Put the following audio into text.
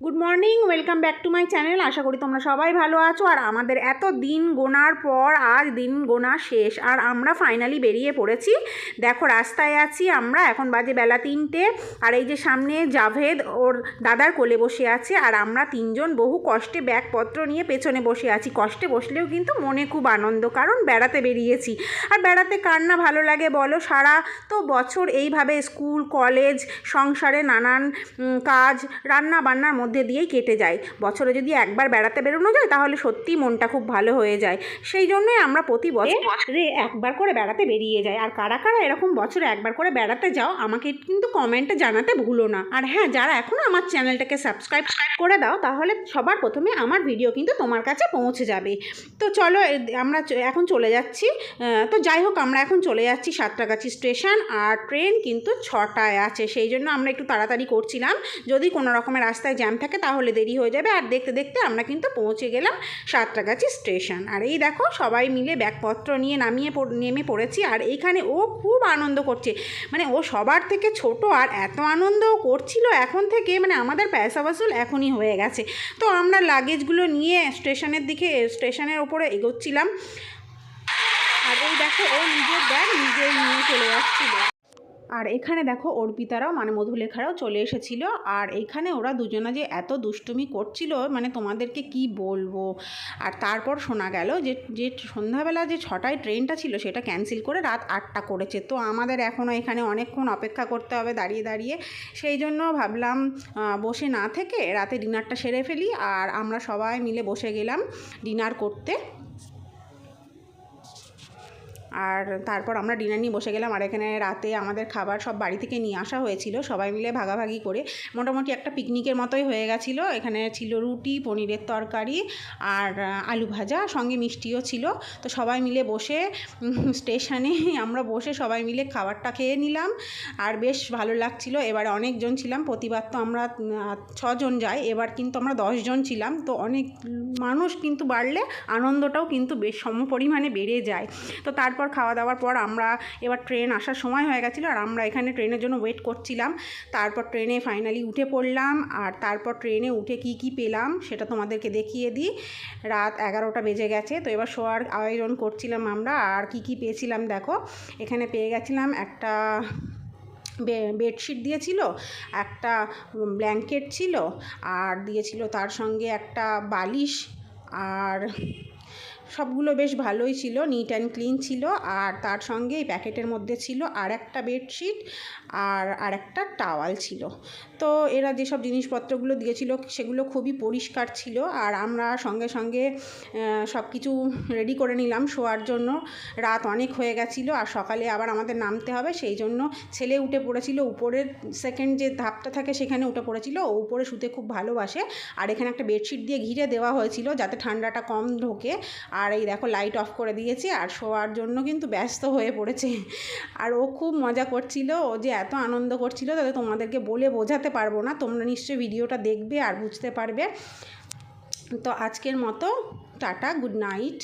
Good morning welcome back to my channel আশা করি তোমরা সবাই ভালো আছো। আর আমাদের এত দিন গোনার পর, আজ দিন গোনা শেষ। আর আমরা ফাইনালি বেরিয়ে পড়েছি। দেখো, রাস্তায় আছি আমরা। এখন বাজে বেলা তিনটে। আর এই যে সামনে জাভেদ, ওর দাদার কোলে বসে আছে। আর আমরা তিনজন বহু কষ্টে ব্যাগপত্র নিয়ে পেছনে বসে আছি। কষ্টে বসলেও কিন্তু মনে খুব আনন্দ, কারণ বেড়াতে বেরিয়েছি। আর বেড়াতে কার না ভালো লাগে বলো? সারা তো বছর এইভাবে স্কুল, কলেজ, সংসারে নানান কাজ রান্না বান্নার মধ্যে দিয়েই কেটে যায়। বছরে যদি একবার বেড়াতে বেরোনো যায়, তাহলে সত্যিই মনটা খুব ভালো হয়ে যায়। সেই জন্যই আমরা প্রতি বছরে একবার করে বেড়াতে বেরিয়ে যাই। আর কারা কারা এরকম বছরে একবার করে বেড়াতে যাও, আমাকে কিন্তু কমেন্টে জানাতে ভুলো না। আর হ্যাঁ যারা এখনও আমার চ্যানেলটাকে সাবস্ক্রাইব করে দাও, তাহলে সবার প্রথমে আমার ভিডিও কিন্তু তোমার কাছে পৌঁছে যাবে। তো চলো আমরা এখন চলে যাচ্ছি। তো যাই হোক, আমরা এখন চলে যাচ্ছি সাতটাগাছি স্টেশন আর ট্রেন কিন্তু ছটায় আছে। সেই জন্য আমরা একটু তাড়াতাড়ি করছিলাম। যদি কোনো রকমের রাস্তায় জ্যাম থাকে তাহলে দেরি হয়ে যাবে। আর দেখতে দেখতে আমরা কিন্তু পৌঁছে গেলাম সাতটাগাছি স্টেশন। আর এই দেখো সবাই মিলে ব্যাগপত্র নিয়ে নামিয়ে নেমে পড়েছি। আর এইখানে ও খুব আনন্দ করছে। মানে ও সবার থেকে ছোট আর এত আনন্দ করছিল এখন থেকে। মানে আমাদের পয়সা বাসুল এখনই হয়ে গেছে। তো আমরা লাগেজগুলো নিয়ে স্টেশনের দিকে, স্টেশনের ওপরে এগোচ্ছিলাম। আর এই দেখো ও নিজের ব্যাগ নিজেই নিয়ে চলে যাচ্ছিল আর এখানে দেখো অর্পিতারাও মানে মধুলেখারাও চলে এসেছিল। আর এখানে ওরা দুজনা যে এত দুষ্টুমি করছিল মানে তোমাদেরকে কি বলব? আর তারপর শোনা গেল যে যে সন্ধ্যাবেলা যে ছটায় ট্রেনটা ছিল, সেটা ক্যান্সেল করে রাত আটটা করেছে। তো আমাদের এখনও এখানে অনেকক্ষণ অপেক্ষা করতে হবে দাঁড়িয়ে দাঁড়িয়ে। সেই জন্য ভাবলাম বসে না থেকে রাতে ডিনারটা সেরে ফেলি। আর আমরা সবাই মিলে বসে গেলাম ডিনার করতে। আর তারপর আমরা ডিনার নিয়ে বসে গেলাম। আর এখানে রাতে আমাদের খাবার সব বাড়ি থেকে নিয়ে আসা হয়েছিল। সবাই মিলে ভাগাভাগি করে মোটামুটি একটা পিকনিকের মতোই হয়ে গেছিল। এখানে ছিল রুটি, পনিরের তরকারি আর আলু ভাজা, সঙ্গে মিষ্টিও ছিল। তো সবাই মিলে বসে স্টেশনে আমরা বসে সবাই মিলে খাবারটা খেয়ে নিলাম। আর বেশ ভালো লাগছিল। এবারে অনেকজন ছিলাম। প্রতিবার তো আমরা ছজন যাই। এবার কিন্তু আমরা দশজন ছিলাম। তো অনেক মানুষ কিন্তু বাড়লে আনন্দটাও কিন্তু বেশ সম পরিমাণে বেড়ে যায়। তো তারপর খাওয়া দাওয়ার পর আমরা এবার ট্রেন আসার সময় হয়ে গেছিল আর আমরা এখানে ট্রেনের জন্য ওয়েট করছিলাম। তারপর ট্রেনে ফাইনালি উঠে পড়লাম আর তারপর ট্রেনে উঠে কি কি পেলাম সেটা তোমাদেরকে দেখিয়ে দিই। রাত এগারোটা বেজে গেছে, তো এবার শোয়ার আয়োজন করছিলাম আমরা আর কি কি পেয়েছিলাম দেখো। এখানে পেয়ে গেছিলাম একটা বেডশিট দিয়েছিল, একটা ব্ল্যাঙ্কেট ছিল আর দিয়েছিল তার সঙ্গে একটা বালিশ আর সবগুলো বেশ ভালোই ছিল নিট অ্যান্ড ক্লিন ছিল। আর তার সঙ্গে এই প্যাকেটের মধ্যে ছিল আর একটা বেডশিট আর আর একটা টাওয়াল ছিল। তো এরা যেসব জিনিসপত্রগুলো দিয়েছিল, সেগুলো খুবই পরিষ্কার ছিল। আর আমরা সঙ্গে সঙ্গে সব কিছু রেডি করে নিলাম শোয়ার জন্য। রাত অনেক হয়ে গেছিল আর সকালে আবার আমাদের নামতে হবে, সেই জন্য ছেলে উঠে পড়েছিল উপরের সেকেন্ড যে ধাপটা থাকে সেখানে উঠে পড়েছিল, ও উপরে শুতে খুব ভালোবাসে। আর এখানে একটা বেডশিট দিয়ে ঘিরে দেওয়া হয়েছিল যাতে ঠান্ডাটা কম ঢোকে। আর এই দেখো লাইট অফ করে দিয়েছি আর শোয়ার জন্য কিন্তু ব্যস্ত হয়ে পড়েছে। আর ও খুব মজা করছিল, ও যে এত আনন্দ করছিল, তাতে তোমাদেরকে বলে বোঝাতে পারব না, তোমরা নিশ্চয়ই ভিডিওটা দেখবে আর বুঝতে পারবে। তো আজকের মতো, টাটা গুড নাইট